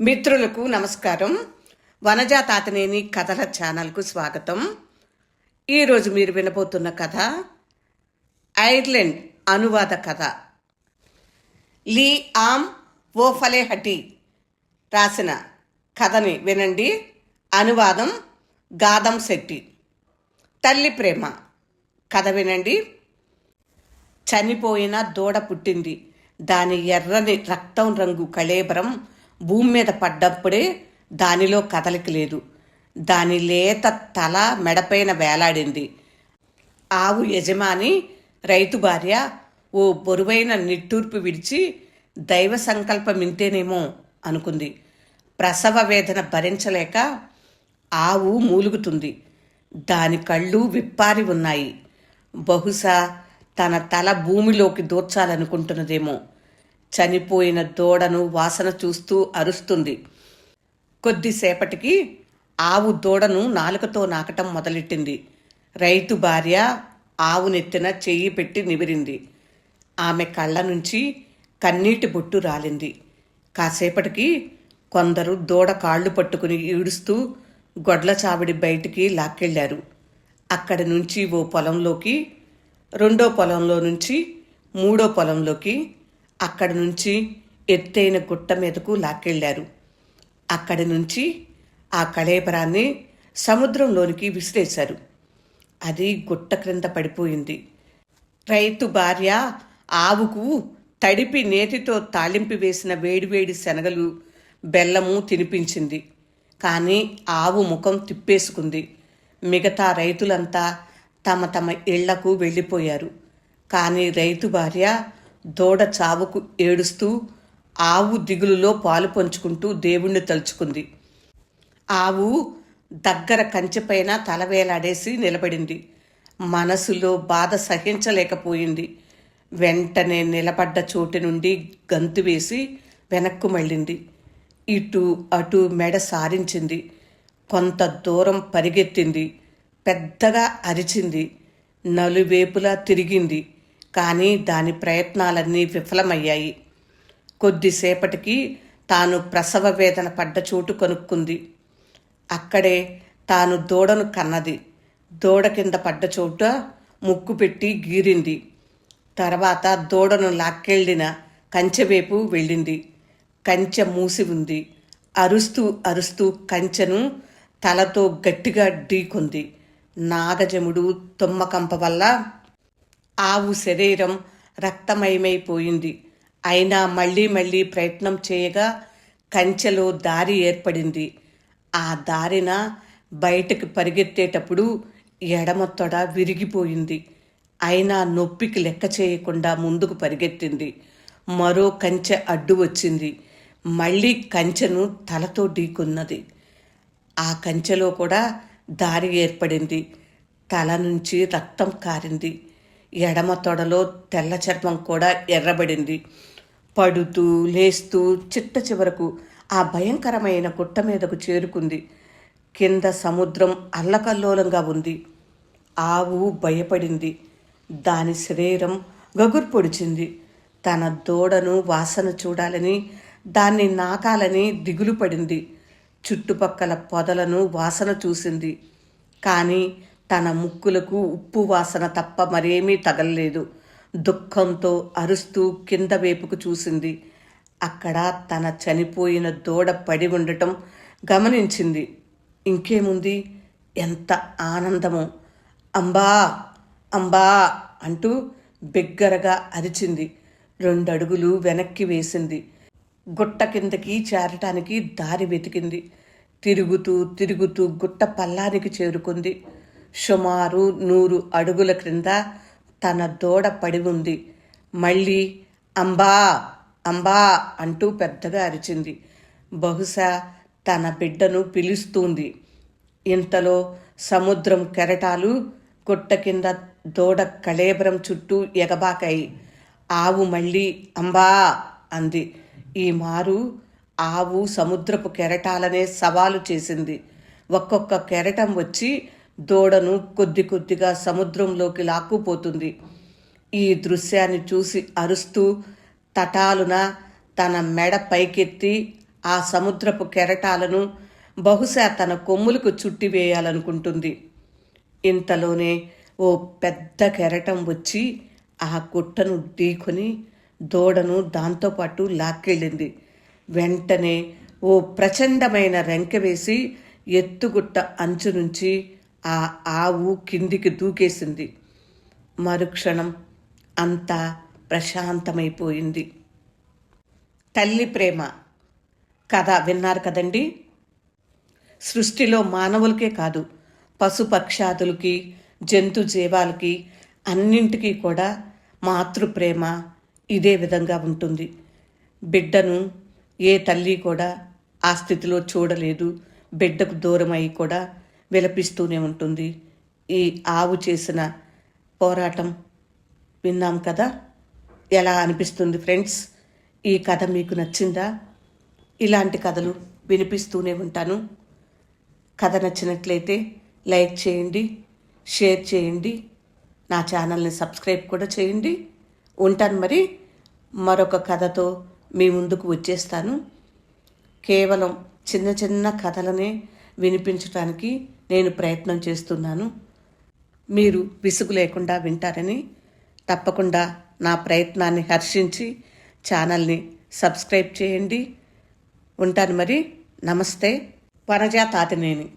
మిత్రులకు నమస్కారం. వనజా తాతనేని కథల ఛానల్కు స్వాగతం. ఈరోజు మీరు వినబోతున్న కథ ఐర్లాండ్ అనువాద కథ. లీ ఆమ్ ఓఫలే హటి రాసిన కథని వినండి. అనువాదం గాదం శెట్టి. తల్లి ప్రేమ. కథ వినండి. చనిపోయిన దూడ పుట్టింది. దాని ఎర్రని రక్తం రంగు కళేబరం భూమి మీద పడ్డప్పుడే దానిలో కదలిక లేదు. దాని లేత తల మెడపైన వేలాడింది. ఆవు యజమాని రైతు భార్య ఓ బరువైన నిట్టూర్పు విడిచి దైవ సంకల్పం ఇంతేనేమో అనుకుంది. ప్రసవ వేదన భరించలేక ఆవు మూలుగుతుంది. దాని కళ్ళు విప్పారి ఉన్నాయి. బహుశా తన తల భూమిలోకి దూర్చాలనుకుంటున్నదేమో. చనిపోయిన దూడను వాసన చూస్తూ అరుస్తుంది. కొద్దిసేపటికి ఆవు దూడను నాలుకతో నాకటం మొదలెట్టింది. రైతు భార్య ఆవు నెత్తిన చెయ్యి పెట్టి నివిరింది. ఆమె కళ్ళ నుంచి కన్నీటి బొట్టు రాలింది. కాసేపటికి కొందరు దూడ కాళ్ళు పట్టుకుని ఈడుస్తూ గొడ్ల చావిడి బయటికి లాక్కెళ్ళారు అక్కడి నుంచి ఓ పొలంలోకి రెండో పొలంలో నుంచి మూడో పొలంలోకి అక్కడి నుంచి ఎత్తైన గుట్ట మీదకు లాక్కెళ్ళారు అక్కడి నుంచి ఆ కళేబరాన్ని సముద్రంలోనికి విసిరేశారు. అది గుట్ట క్రింద పడిపోయింది. రైతు భార్య ఆవుకు తడిపి నేతితో తాళింపు వేసిన వేడివేడి శనగలు బెల్లము తినిపించింది. కానీ ఆవు ముఖం తిప్పేసుకుంది. మిగతా రైతులంతా తమ తమ ఇళ్ళకు వెళ్ళిపోయారు. కానీ రైతు భార్య దూడ చావుకు ఏడుస్తూ ఆవు దిగులులో పాలు పంచుకుంటూ దేవుణ్ణి తలుచుకుంది. ఆవు దగ్గర కంచెపైన తలవేలాడేసి నిలబడింది. మనసులో బాధ సహించలేకపోయింది. వెంటనే నిలబడ్డ చోటు నుండి గంతు వేసి వెనక్కు మళ్ళింది. ఇటు అటు మెడ సారించింది. కొంత దూరం పరిగెత్తింది. పెద్దగా అరిచింది. నలువేపులా తిరిగింది. కానీ దాని ప్రయత్నాలన్నీ విఫలమయ్యాయి. కొద్దిసేపటికి తాను ప్రసవ వేదన పడ్డ చోటు కనుక్కుంది. అక్కడే తాను దూడను కన్నది. దూడ కింద పడ్డ చోట ముక్కు పెట్టి గీరింది. తర్వాత దూడను లాక్కెళ్ళిన కంచెవైపు వెళ్ళింది. కంచె మూసి ఉంది. అరుస్తూ అరుస్తూ కంచెను తలతో గట్టిగా ఢీకొంది. నాగజముడు తుమ్మకంప వల్ల ఆవు శరీరం రక్తమయమైపోయింది అయినా మళ్ళీ మళ్ళీ ప్రయత్నం చేయగా కంచెలో దారి ఏర్పడింది. ఆ దారిన బయటకు పరిగెత్తేటప్పుడు ఎడమతొడ విరిగిపోయింది. అయినా నొప్పికి లెక్క చేయకుండా ముందుకు పరిగెత్తింది. మరో కంచె అడ్డు వచ్చింది. మళ్ళీ కంచెను తలతో ఢీకున్నది. ఆ కంచెలో కూడా దారి ఏర్పడింది. తల నుంచి రక్తం కారింది. ఎడమ తొడలో తెల్ల చర్మం కూడా ఎర్రబడింది. పడుతూ లేస్తూ చిట్ట చివరకు ఆ భయంకరమైన గుట్ట మీదకు చేరుకుంది. కింద సముద్రం అల్లకల్లోలంగా ఉంది. ఆవు భయపడింది. దాని శరీరం గగుర్ పొడిచింది. తన దూడను వాసన చూడాలని దాన్ని నాకాలని దిగులు పడింది. చుట్టుపక్కల పొదలను వాసన చూసింది. కానీ తన ముక్కులకు ఉప్పు వాసన తప్ప మరేమీ తగలలేదు. దుఃఖంతో అరుస్తూ కింద వైపుకు చూసింది. అక్కడ తన చనిపోయిన దూడ పడి ఉండటం గమనించింది. ఇంకేముంది? ఎంత ఆనందమో. అంబా! అంబా! అంటూ బిగ్గరగా అరిచింది. రెండడుగులు వెనక్కి వేసింది. గుట్ట కిందకి చేరటానికి దారి వెతికింది. తిరుగుతూ తిరుగుతూ గుట్ట పల్లానికి చేరుకుంది. సుమారు నూరు అడుగుల క్రింద తన దూడ పడి ఉంది. మళ్ళీ అంబా అంబా అంటూ పెద్దగా అరిచింది. బహుశా తన బిడ్డను పిలుస్తుంది. ఇంతలో సముద్రం కెరటాలు గుట్ట కింద దూడ కళేబరం చుట్టూ ఎగబాకాయి. ఆవు మళ్ళీ అంబా అంది. ఈ మారు ఆవు సముద్రపు కెరటాలనే సవాలు చేసింది. ఒక్కొక్క కెరటం వచ్చి దూడను కొద్ది కొద్దిగా సముద్రంలోకి లాక్కుపోతుంది. ఈ దృశ్యాన్ని చూసి అరుస్తూ తటాలున తన మెడ పైకెత్తి ఆ సముద్రపు కెరటాలను బహుశా తన కొమ్ములకు చుట్టివేయాలనుకుంటుంది ఇంతలోనే ఓ పెద్ద కెరటం వచ్చి ఆ గుట్టను ఢీకొని దూడను దాంతోపాటు లాక్కెళ్ళింది. వెంటనే ఓ ప్రచండమైన రెంక వేసి ఎత్తుగుట్ట అంచు నుంచి ఆ ఆవు కిందికి దూకేసింది. మరుక్షణం అంతా ప్రశాంతమైపోయింది. తల్లి ప్రేమ. కథ విన్నారు కదండి? సృష్టిలో మానవులకే కాదు పశుపక్షాదులకి జంతు జీవాలకి అన్నింటికీ కూడా మాతృప్రేమ ఇదే విధంగా ఉంటుంది. బిడ్డను ఏ తల్లి కూడా ఆ స్థితిలో చూడలేదు. బిడ్డకు దూరం కూడా విలపిస్తూనే ఉంటుంది. ఈ ఆవు చేసిన పోరాటం విన్నాం కదా? ఎలా అనిపిస్తుంది ఫ్రెండ్స్? ఈ కథ మీకు నచ్చిందా? ఇలాంటి కథలు వినిపిస్తూనే ఉంటాను. కథ నచ్చినట్లయితే లైక్ చేయండి షేర్ చేయండి నా ఛానల్ని సబ్స్క్రైబ్ కూడా చేయండి. ఉంటాను మరి. మరొక కథతో మీ ముందుకు వచ్చేస్తాను. కేవలం చిన్న చిన్న కథలనే వినిపించడానికి నేను ప్రయత్నం చేస్తున్నాను. మీరు విసుగు లేకుండా వింటారని తప్పకుండా నా ప్రయత్నాన్ని హర్షించి ఛానల్ని సబ్స్క్రైబ్ చేయండి. ఉంటాను మరి. నమస్తే. వనజా తాతినేని